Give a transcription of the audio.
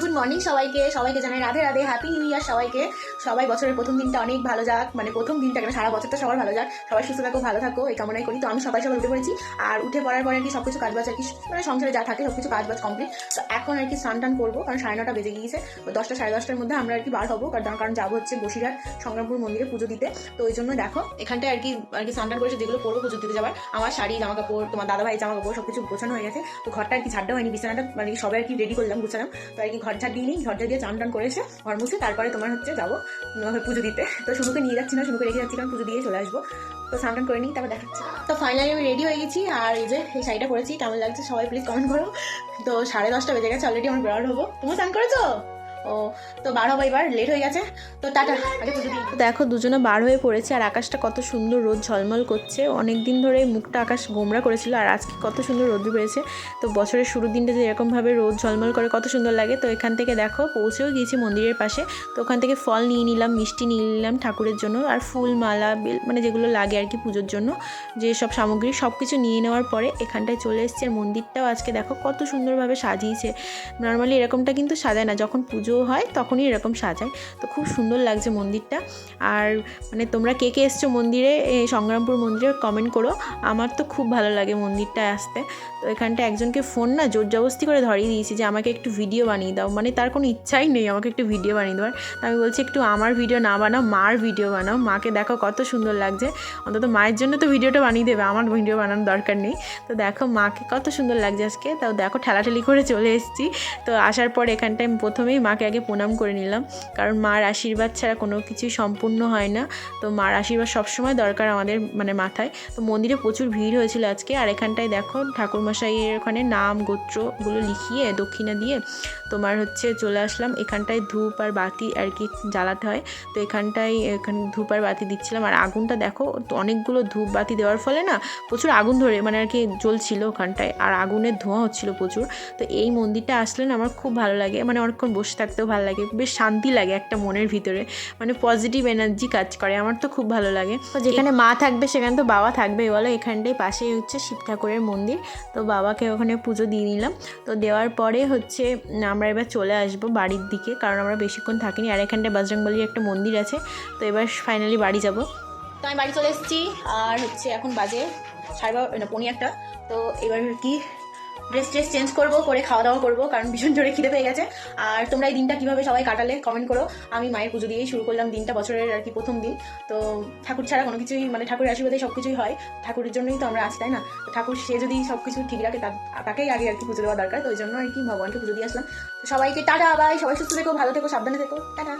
Good morning সবাইকে। সবাইকে জানাই Radhe Radhe happy new year সবাইকে। সবাই বছরের প্রথম দিনটা অনেক ভালো যাক মানে প্রথম দিনটা কেন, সারা বছরটা সবার ভালো যাক, সবাই সুস্থ থাকো, ভালো থাকো, এই কামনাই করি। তো আমি সবাই সবাই উঠে পড়েছি, আর উঠে পড়ার পরে আর কি সব কিছু কাজবাজ আর কি মানে সংসারে যা থাকে সব কিছু কাজবাজ কমপ্লিট তো এখন আর কি স্নান টান করব, কারণ সাড়ে নটা বেজে গিয়েছে। দশটা, সাড়ে দশটার মধ্যে আমরা আর কি বার হব, কারণ কারণ যাব হচ্ছে বসিরহাট, সংগ্রামপুর মন্দিরে পুজো দিতে। তো ওই জন্য দেখো, এখানটায় আর কি আর কি স্নান টান করেছে, যেগুলো পরবো পুজো দিতে যাবার। আমার শাড়ি, জামা কাপড়, তোমার দাদা ভাই জামা কাপড় সব কিছু গোছানো হয়ে গেছে। তো ঘরটা আর কি ঝাড়টা হয়নি, বিছানাটা মানে সবাই আর কি রেডি করলাম, গুছালাম। তো আর কি ঘর ঝাড় দিয়ে নিই, ঘর ঝাড় দিয়ে চান টান করেছে, ঘর মুছে, তারপরে তোমার হচ্ছে যাব। পুজো দিতে। তো শুনুকে নিয়ে যাচ্ছি না, শুনুকে রেখে যাচ্ছি, কারণ পুজো দিয়ে চলে আসব। তো স্নান করে নিই, তারপর দেখাচ্ছি। তো ফাইনালি আমি রেডি হয়ে গেছি, আর এই যে এই শাড়িটা পরেছি, কেমন লাগছে সবাই প্লিজ কমেন্ট করো। তো সাড়ে দশটা বেজে গেছে অলরেডি আমার বেরোর হব। তুমি স্নান করেছ? ও, তো বার হব এবার লেট হয়ে গেছে? তো টাটা, আগে দেখো, দুজনে বার হয়ে পড়েছে, আর আকাশটা কত সুন্দর রোদ ঝলমল করছে। অনেক দিন ধরে মুখটা আকাশ গোমরা করেছিল, আর আজকে কত সুন্দর রোদ বেড়েছে। তো বছরের শুরুর দিনটা যে এরকমভাবে রোদ ঝলমল করে, কত সুন্দর লাগে। তো এখান থেকে দেখো, পৌঁছেও গিয়েছি মন্দিরের পাশে। তো ওখান থেকে ফল নিয়ে নিলাম, মিষ্টি নিয়ে নিলাম ঠাকুরের জন্য, আর ফুল, মালা, বেল মানে যেগুলো লাগে আর কি পুজোর জন্য। যে সব সামগ্রী সব কিছু নিয়ে নেওয়ার পরে এখানটায় চলে এসছে। আর মন্দিরটাও আজকে দেখো, কত সুন্দরভাবে সাজিয়েছে। নর্মালি এরকমটা কিন্তু সাজায় না, যখন পুজো হয়, তখনই এরকম সাজায়। তো খুব সুন্দর লাগছে মন্দিরটা। আর মানে তোমরা কে কে এসছো মন্দিরে সংগ্রামপুর মন্দিরে কমেন্ট করো। আমার তো খুব ভালো লাগে মন্দিরটায় আসতে। তো এখানটা একজনকে ফোন না জোর জবস্তি করে ধরিয়ে দিয়েছি যে, আমাকে একটু ভিডিও বানিয়ে দাও। মানে তার কোনো ইচ্ছাই নেই আমাকে একটু ভিডিও বানিয়ে দেওয়ার। তো আমি বলছি, একটু আমার ভিডিও না বানাও, মার ভিডিও বানাও। মাকে দেখো কত সুন্দর লাগছে। অন্তত মায়ের জন্য তো ভিডিওটা বানিয়ে দেবে। আমার ভিডিও বানানোর দরকার নেই। তো দেখো মাকে কত সুন্দর লাগছে আজকে। তাও দেখো ঠেলাঠেলি করে চলে এসেছি। তো আসার পর এখানটায় প্রথমেই মাকে আগে প্রণাম করে নিলাম। কারণ মার আশীর্বাদ ছাড়া কোনো কিছুই সম্পূর্ণ হয় না। তো মার আশীর্বাদ সবসময় দরকার আমাদের মানে মাথায়। তো মন্দিরে প্রচুর ভিড় হয়েছিল আজকে। আর এখানটায় দেখো ঠাকুরমশাইয়ের ওখানে নাম, গোত্রগুলো লিখিয়ে দক্ষিণা দিয়ে তোমার হচ্ছে চলে আসলাম। এখানটায় ধূপ আর বাতি আর কি জ্বালাতে হয়। তো এখানটায় এখানে ধূপ আর বাতি দিচ্ছিলাম। আর আগুনটা দেখো অনেকগুলো ধূপ বাতি দেওয়ার ফলে না প্রচুর আগুন ধরে মানে আর কি জ্বলছিল ওখানটায়। আর আগুনের ধোঁয়া হচ্ছিল প্রচুর। তো এই মন্দিরটা আসলে না আমার খুব ভালো লাগে। মানে অনেকক্ষণ বসে থাকতেও ভালো লাগে। বেশ শান্তি লাগে একটা মনের ভিতরে। মানে পজিটিভ এনার্জি কাজ করে। আমার তো খুব ভালো লাগে। তো যেখানে মা থাকবে সেখানে তো বাবা থাকবে বলো এখানটায় পাশেই হচ্ছে শিব ঠাকুরের মন্দির। তো বাবাকে ওখানে পুজো দিয়ে নিলাম। তো দেওয়ার পরে হচ্ছে আমরা এবার চলে আসব বাড়ির দিকে, কারণ আমরা বেশিক্ষণ থাকিনি। আর এখানটায় বাজরংবলির একটা মন্দির আছে, তো এবার ফাইনালি বাড়ি যাব। তো আমি বাড়ি চলে এসেছি, আর হচ্ছে এখন বাজে সাড়ে বারো একটা। তো এবার কি ড্রেস ট্রেস চেঞ্জ করব, করে খাওয়া দাওয়া করব, কারণ ভীষণ জোরে খিদে পেয়ে গেছে। আর তোমরা এই দিনটা কীভাবে সবাই কাটালে কমেন্ট করো। আমি মায়ের পুজো দিয়েই শুরু করলাম দিনটা, বছরের আর কি প্রথম দিন। তো ঠাকুর ছাড়া কোনো কিছুই মানে ঠাকুরের আশীর্বাদে সব কিছুই হয়। ঠাকুরের জন্যই তো আমরা আছি, তাই না? ঠাকুর, সে যদি সব কিছু ঠিক রাখে তাকেই আগে আর কি পুজো দেওয়া দরকার। তো ওই জন্য আর কি ভগবানকে পুজো দিয়ে আসলাম। সবাইকে টাটা বাই সবাই সুস্থ থেকো, ভালো থেকো, সাবধানে থেকো। টাটা।